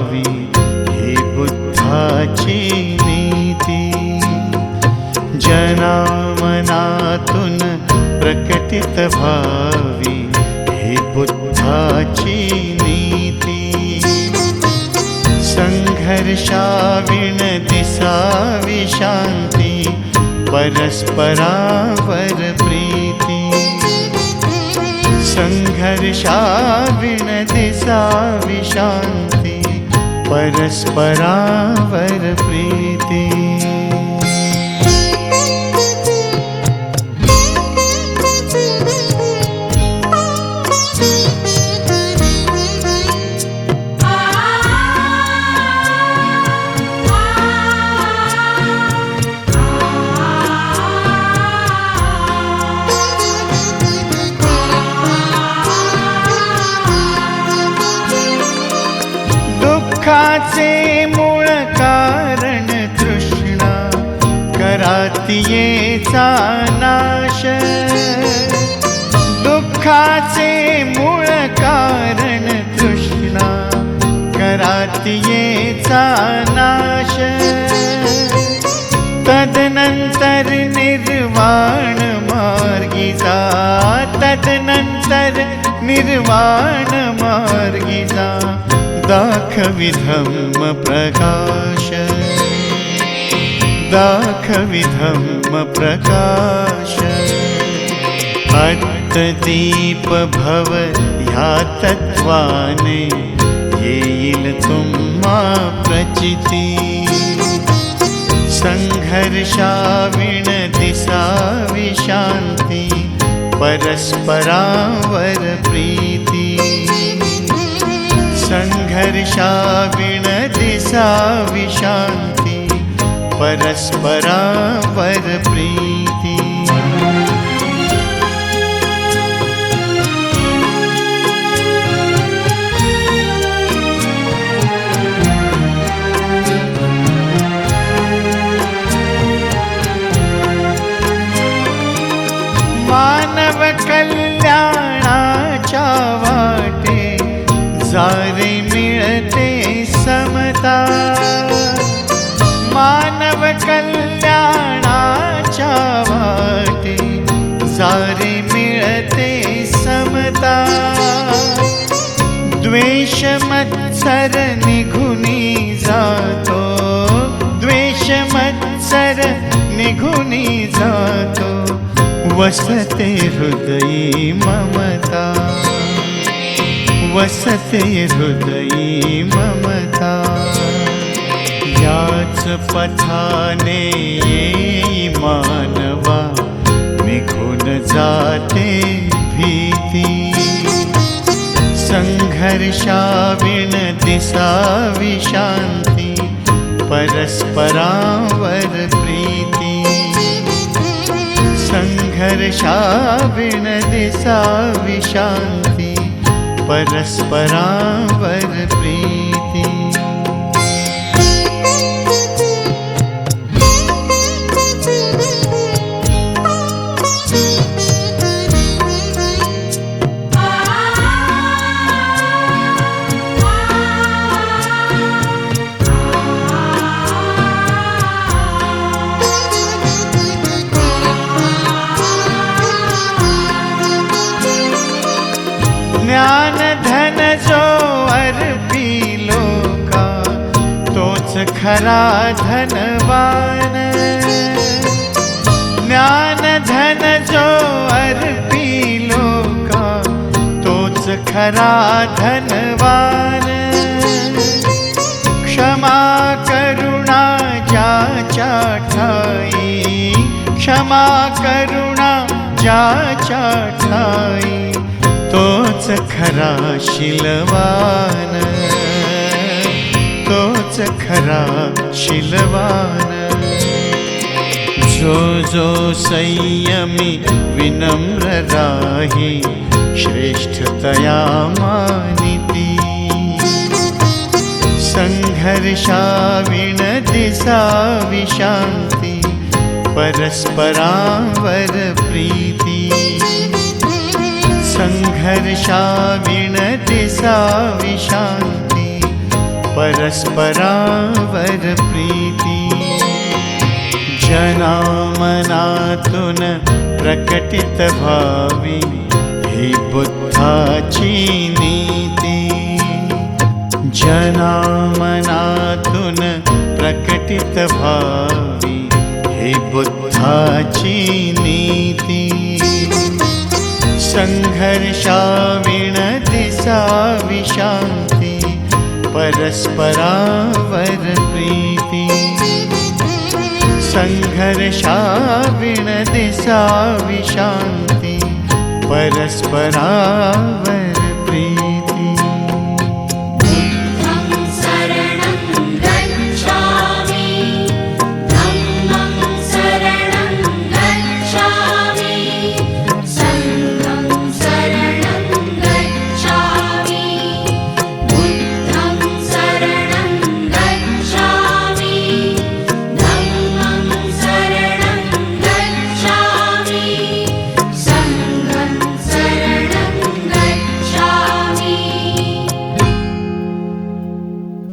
व्हावी ही बुद्धाची नीती। जनामनातून प्रकटित व्हावी ही बुद्धाची नीती। संघर्षाविण दिसावी शांती परस्परावर प्रीती। संघर्षाविण दिसावी शांती परस्परावर प्रीती। करातियेचा नाश. दुःखाचे मूळ कारण तृष्णा. करातियेचा नाश. तदनंतर निर्वाण मार्गीचा तदनंतर निर्वाण मार्गीचा दाखविधम प्रकाश. दाखवि धम्म प्रकाश अत्तदीप भव ह्या तत्वाने येईल तुम्हा प्रचिती। संघर्षाविण दिसावी शांती परस्परावर प्रीती। शांती परस्परावर प्रीती। मानव कल्याणाच्या वाटे जारे मिळते द्वेष मत्सर निघुनी जातो। द्वेष मत्सर निघुनी जातो। वसते हृदयी ममता। वसते हृदयी ममता। याच पथाने मानवा निघून जाते दिसावी विशांति परस्परावर प्रीति। संघर्षाविण दिशा विशांति परस्परावर प्रीती। खरा धनवान ज्ञान धन जो अर्पी लोका तोच खरा धनवान क्षमा करुणा ज्याच्या ठाई क्षमा करुणा ज्याच्या ठाई तोच खरा शिलवान। तोच खरा शिलवान। जो जो संयमी विनम्र राही, श्रेष्ठतया मानिती। संघर्षाविण दिसावी शांती परस्परावर प्रीती। संघ संघर्षा विणदिसा विशान्ति परस्परावर प्रीति। जनामनातुन प्रकटितभावी हि बुद्धाची नीती जनामनातुन प्रकटितभावी हि बुद्धाची नीती संघर्षा विणदिसा विशान्ति परस्परावर प्रीति। विणदिसा विशान्ति परस्परावर